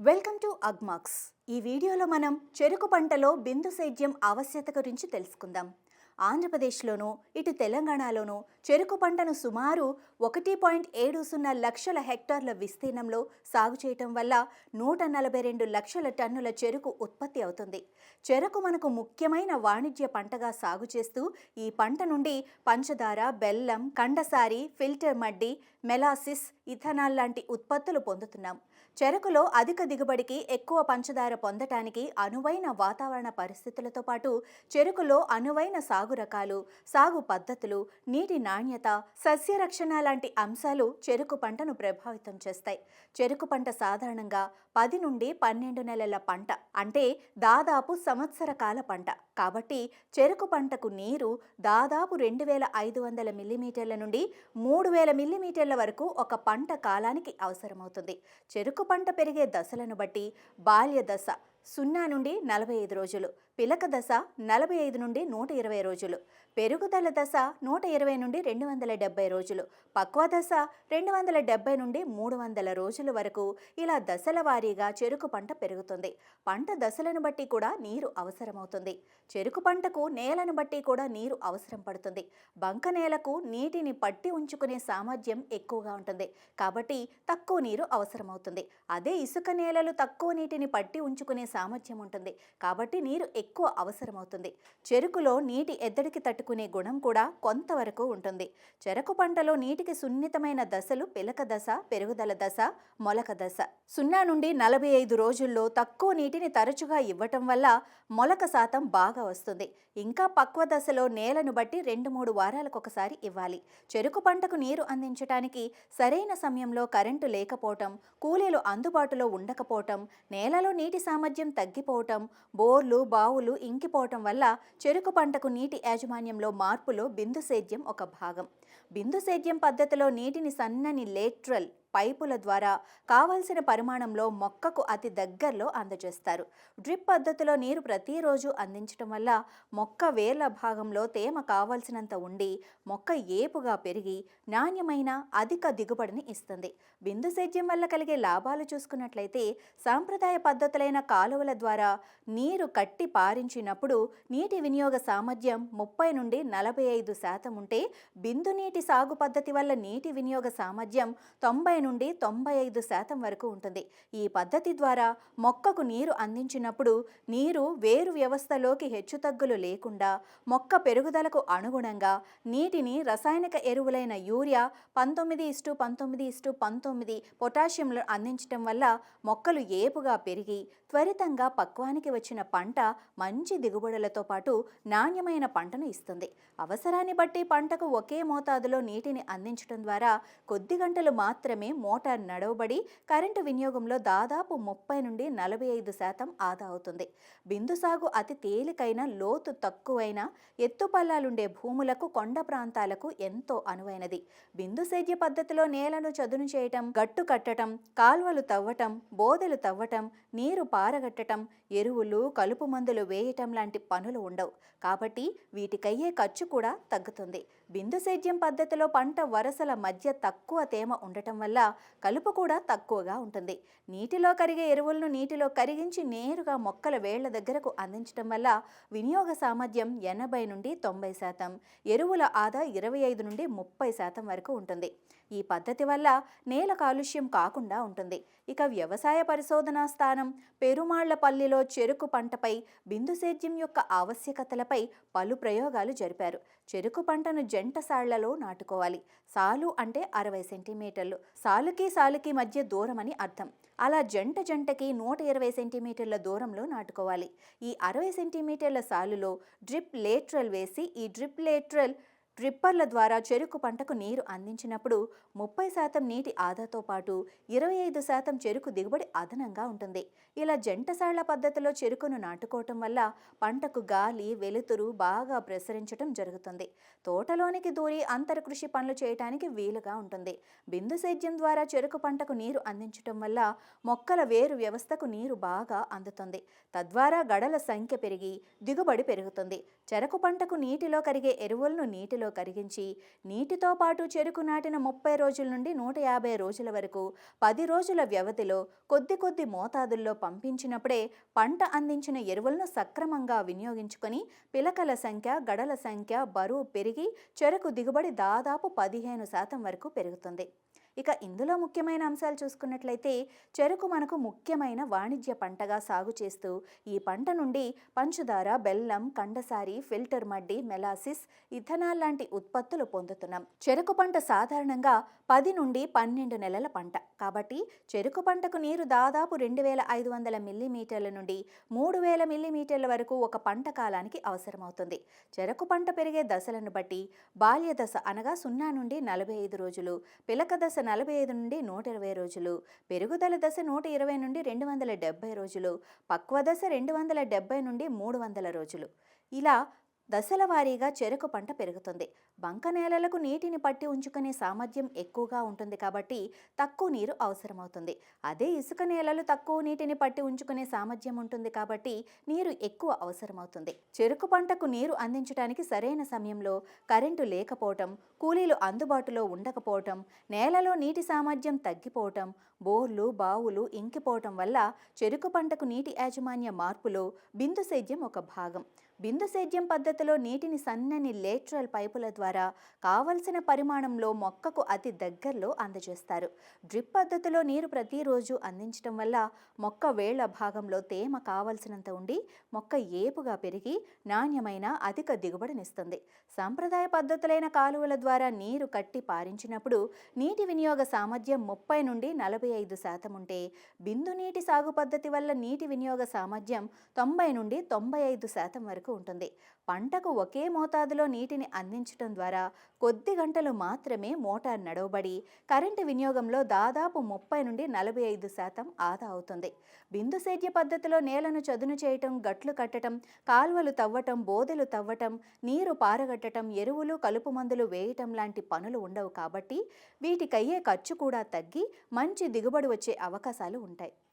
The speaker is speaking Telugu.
Welcome to Agmax. ఈ వీడియోలో మనం చెరుకు పంటలో బిందు సేద్యం ఆవశ్యత గురించి తెలుసుకుందాం. ఆంధ్రప్రదేశ్లోనూ ఇటు తెలంగాణలోనూ చెరుకు పంటను సుమారు ఒకటి పాయింట్ ఏడు సున్నా లక్షల హెక్టార్ల విస్తీర్ణంలో సాగు చేయటం వల్ల నూట నలభై రెండు లక్షల టన్నుల చెరుకు ఉత్పత్తి అవుతుంది. చెరకు మనకు ముఖ్యమైన వాణిజ్య పంటగా సాగు చేస్తూ ఈ పంట నుండి పంచదార బెల్లం కండసారి ఫిల్టర్ మడ్డి మెలాసిస్ ఇథనాల్ లాంటి ఉత్పత్తులు పొందుతున్నాం. చెరకులో అధిక దిగుబడికి ఎక్కువ పంచదార పొందటానికి అనువైన వాతావరణ పరిస్థితులతో పాటు చెరుకులో అనువైన సాగు రకాలు సాగు పద్ధతులు నీటి నాణ్యత సస్యరక్షణ లాంటి అంశాలు చెరుకు పంటను ప్రభావితం చేస్తాయి. చెరుకు పంట సాధారణంగా పది నుండి పన్నెండు నెలల పంట అంటే దాదాపు సంవత్సర కాల పంట. కాబట్టి చెరుకు పంటకు నీరు దాదాపు రెండు వేల ఐదు వందల మిల్లీమీటర్ల నుండి మూడు వేల మిల్లీమీటర్ల వరకు ఒక పంట కాలానికి అవసరమవుతుంది. చెరుకు పంట పెరిగే దశలను బట్టి బాల్య దశ సున్నా నుండి నలభై ఐదు రోజులు పిలక దశ నలభై ఐదు నుండి నూట ఇరవై రోజులు పెరుగుదల దశ నూట ఇరవై నుండి రెండు వందల డెబ్బై రోజులు పక్వ దశ రెండు వందల డెబ్బై నుండి మూడు వందల రోజుల వరకు ఇలా దశల వారీగా చెరుకు పంట పెరుగుతుంది. పంట దశలను బట్టి కూడా నీరు అవసరమవుతుంది. చెరుకు పంటకు నేలను బట్టి కూడా నీరు అవసరం పడుతుంది. బంక నేలకు నీటిని పట్టి ఉంచుకునే సామర్థ్యం ఎక్కువగా ఉంటుంది. కాబట్టి తక్కువ నీరు అవసరమవుతుంది. అదే ఇసుక నేలలు తక్కువ నీటిని పట్టి ఉంచుకునే సామర్థ్యం ఉంటుంది. కాబట్టి నీరు ఎక్కువ అవసరమవుతుంది. చెరుకులో నీటి ఎద్దడికి తట్టుకునే గుణం కూడా కొంతవరకు ఉంటుంది. చెరకు పంటలో నీటికి సున్నితమైన దశలు పిలక దశ పెరుగుదల దశ మొలక దశ. సున్నా నుండి నలభై ఐదు రోజుల్లో తక్కువ నీటిని తరచుగా ఇవ్వటం వల్ల మొలక శాతం బాగా వస్తుంది. ఇంకా పక్వ దశలో నేలను బట్టి రెండు మూడు వారాలకు ఒకసారి ఇవ్వాలి. చెరుకు పంటకు నీరు అందించడానికి సరైన సమయంలో కరెంటు లేకపోవటం కూలీలు అందుబాటులో ఉండకపోవటం నేలలో నీటి సామర్థ్యం తగ్గిపోవటం బోర్లు బావులు ఇంకిపోవటం వల్ల చెరుకు పంటకు నీటి యాజమాన్యంలో మార్పులో బిందు సేద్యం ఒక భాగం. బిందు సేద్యం పద్ధతిలో నీటిని సన్నని లేట్రల్ పైపుల ద్వారా కావలసిన పరిమాణంలో మొక్కకు అతి దగ్గరలో అందజేస్తారు. డ్రిప్ పద్ధతిలో నీరు ప్రతిరోజు అందించడం వల్ల మొక్క వేర్ల భాగంలో తేమ కావలసినంత ఉండి మొక్క ఏపుగా పెరిగి నాణ్యమైన అధిక దిగుబడిని ఇస్తుంది. బిందు సేద్యం వల్ల కలిగే లాభాలు చూసుకున్నట్లయితే సాంప్రదాయ పద్ధతులైన కాలువల ద్వారా నీరు కట్టి పారించినప్పుడు నీటి వినియోగ సామర్థ్యం ముప్పై నుండి నలభై ఐదు శాతం ఉంటే బిందు నీటి సాగు పద్ధతి వల్ల నీటి వినియోగ సామర్థ్యం తొంభై నుండి తొంభై ఐదు శాతం వరకు ఉంటుంది. ఈ పద్ధతి ద్వారా మొక్కకు నీరు అందించినప్పుడు నీరు వేరు వ్యవస్థలోకి హెచ్చుతగ్గులు లేకుండా మొక్క పెరుగుదలకు అనుగుణంగా నీటిని రసాయనిక ఎరువులైన యూరియా పంతొమ్మిది ఇస్టు పంతొమ్మిది ఇస్టు పంతొమ్మిది పొటాషియంలు అందించడం వల్ల మొక్కలు ఏపుగా పెరిగి త్వరితంగా పక్వానికి వచ్చిన పంట మంచి దిగుబడులతో పాటు నాణ్యమైన పంటను ఇస్తుంది. అవసరాన్ని బట్టి పంటకు ఒకే మోతాదులో నీటిని అందించడం ద్వారా కొద్ది గంటలు మాత్రమే మోటార్ నడవబడి కరెంటు వినియోగంలో దాదాపు ముప్పై నుండి నలభై ఐదు శాతం ఆదా అవుతుంది. బిందు సాగు అతి తేలికైన లోతు తక్కువైన ఎత్తుపల్లాలుండే భూములకు కొండ ప్రాంతాలకు ఎంతో అనువైనది. బిందు సేద్య పద్ధతిలో నేలను చదును చేయటం గట్టు కట్టడం కాల్వలు తవ్వటం బోదెలు తవ్వటం నీరు పారగట్టడం ఎరువులు కలుపు మందులు వేయటం లాంటి పనులు ఉండవు. కాబట్టి వీటికయ్యే ఖర్చు కూడా తగ్గుతుంది. బిందు సేద్యం పద్ధతిలో పంట వరసల మధ్య తక్కువ తేమ ఉండటం వల్ల కలుపు కూడా తక్కువగా ఉంటుంది. నీటిలో కరిగే ఎరువులను నీటిలో కరిగించి నేరుగా మొక్కల వేళ్ళ దగ్గరకు అందించడం వల్ల వినియోగ సామర్థ్యం ఎనభై నుండి తొంభై శాతం ఎరువుల ఆదా ఇరవై ఐదు నుండి ముప్పై శాతం వరకు ఉంటుంది. ఈ పద్ధతి వల్ల నేల కాలుష్యం కాకుండా ఉంటుంది. ఇక వ్యవసాయ పరిశోధనా స్థానం పెరుమాళ్ళపల్లిలో చెరుకు పంటపై బిందు సేద్యం యొక్క ఆవశ్యకతలపై పలు ప్రయోగాలు జరిపారు. చెరుకు పంటను జంట సాళ్ళలో నాటుకోవాలి. సాలు అంటే అరవై సెంటీమీటర్లు. సాలుకి సాలుకి మధ్య దూరం అని అర్థం. అలా జంట జంటకి నూట ఇరవై సెంటీమీటర్ల దూరంలో నాటుకోవాలి. ఈ అరవై సెంటీమీటర్ల సాలులో డ్రిప్ లేట్రల్ వేసి ఈ డ్రిప్ లేట్రల్ డ్రిప్పర్ల ద్వారా చెరుకు పంటకు నీరు అందించినప్పుడు ముప్పై శాతం నీటి ఆదాతో పాటు ఇరవై ఐదు శాతం చెరుకు దిగుబడి అదనంగా ఉంటుంది. ఇలా జంటసాళ్ళ పద్ధతిలో చెరుకును నాటుకోవటం వల్ల పంటకు గాలి వెలుతురు బాగా ప్రసరించడం జరుగుతుంది. తోటలోనికి దూరి అంతరకృషి పనులు చేయటానికి వీలుగా ఉంటుంది. బిందు సేద్యం ద్వారా చెరుకు పంటకు నీరు అందించటం వల్ల మొక్కల వేరు వ్యవస్థకు నీరు బాగా అందుతుంది. తద్వారా గడల సంఖ్య పెరిగి దిగుబడి పెరుగుతుంది. చెరకు పంటకు నీటిలో కరిగే ఎరువులను నీటిలో నీటిలో కరిగించి నీటితో పాటు చెరుకు నాటిన ముప్పై రోజుల నుండి నూట యాభై రోజుల వరకు పది రోజుల వ్యవధిలో కొద్ది కొద్ది మోతాదుల్లో పంపించినప్పుడే పంట అందించిన ఎరువులను సక్రమంగా వినియోగించుకొని పిలకల సంఖ్య గడల సంఖ్య బరువు పెరిగి చెరకు దిగుబడి దాదాపు పదిహేను శాతం వరకు పెరుగుతుంది. ఇక ఇందులో ముఖ్యమైన అంశాలు చూసుకున్నట్లయితే చెరకు మనకు ముఖ్యమైన వాణిజ్య పంటగా సాగు చేస్తూ ఈ పంట నుండి పంచదార బెల్లం కండసారి ఫిల్టర్ మడ్డి మెలాసిస్ ఇథనాల్ లాంటి ఉత్పత్తులు పొందుతున్నాం. చెరకు పంట సాధారణంగా పది నుండి పన్నెండు నెలల పంట. కాబట్టి చెరుకు పంటకు నీరు దాదాపు రెండు వేల ఐదు వందల మిల్లీమీటర్ల నుండి మూడు వేల మిల్లీమీటర్ల వరకు ఒక పంట కాలానికి అవసరమవుతుంది. చెరకు పంట పెరిగే దశలను బట్టి బాల్య దశ అనగా సున్నా నుండి నలభై ఐదు రోజులు పిలక దశ నలభై ఐదు నుండి నూట ఇరవై రోజులు పెరుగుదల దశ నూట ఇరవై నుండి రెండు వందల డెబ్బై రోజులు పక్వ దశ రెండు వందల డెబ్బై నుండి మూడు వందల రోజులు. ఇలా దశల వారీగా చెరకు పంట పెరుగుతుంది. బంక నేలలకు నీటిని పట్టి ఉంచుకునే సామర్థ్యం ఎక్కువగా ఉంటుంది కాబట్టి తక్కువ నీరు అవసరమవుతుంది. అదే ఇసుక నేలలు తక్కువ నీటిని పట్టి ఉంచుకునే సామర్థ్యం ఉంటుంది కాబట్టి నీరు ఎక్కువ అవసరమవుతుంది. చెరుకు పంటకు నీరు అందించడానికి సరైన సమయంలో కరెంటు లేకపోవటం కూలీలు అందుబాటులో ఉండకపోవటం నేలలో నీటి సామర్థ్యం తగ్గిపోవటం బోర్లు బావులు ఇంకిపోవటం వల్ల చెరుకు పంటకు నీటి యాజమాన్య మార్పులో బిందు సేద్యం ఒక భాగం. బిందు సేద్యం పద్ధతిలో నీటిని సన్నని లేట్రల్ పైపుల ద్వారా కావలసిన పరిమాణంలో మొక్కకు అతి దగ్గరలో అందజేస్తారు. డ్రిప్ పద్ధతిలో నీరు ప్రతిరోజు అందించడం వల్ల మొక్క వేళ్ళ భాగంలో తేమ కావలసినంత ఉండి మొక్క ఏపుగా పెరిగి నాణ్యమైన అధిక దిగుబడినిస్తుంది. సాంప్రదాయ పద్ధతులైన కాలువల ద్వారా నీరు కట్టి పారించినప్పుడు నీటి వినియోగ సామర్థ్యం ముప్పై నుండి నలభై ఐదు శాతం ఉంటే బిందు నీటి సాగు పద్ధతి వల్ల నీటి వినియోగ సామర్థ్యం తొంభై నుండి తొంభై ఐదు శాతం వరకు ఉంటుంది. పంటకు ఒకే మోతాదులో నీటిని అందించడం ద్వారా కొద్ది గంటలు మాత్రమే మోటార్ నడవబడి కరెంటు వినియోగంలో దాదాపు ముప్పై నుండి నలభై ఐదు శాతం ఆదా అవుతుంది. బిందు సేద్య పద్ధతిలో నేలను చదును చేయటం గట్లు కట్టడం కాల్వలు తవ్వటం బోదెలు తవ్వటం నీరు పారగట్టడం ఎరువులు కలుపు మందులు వేయటం లాంటి పనులు ఉండవు కాబట్టి వీటికయ్యే ఖర్చు కూడా తగ్గి మంచి దిగుబడి వచ్చే అవకాశాలు ఉంటాయి.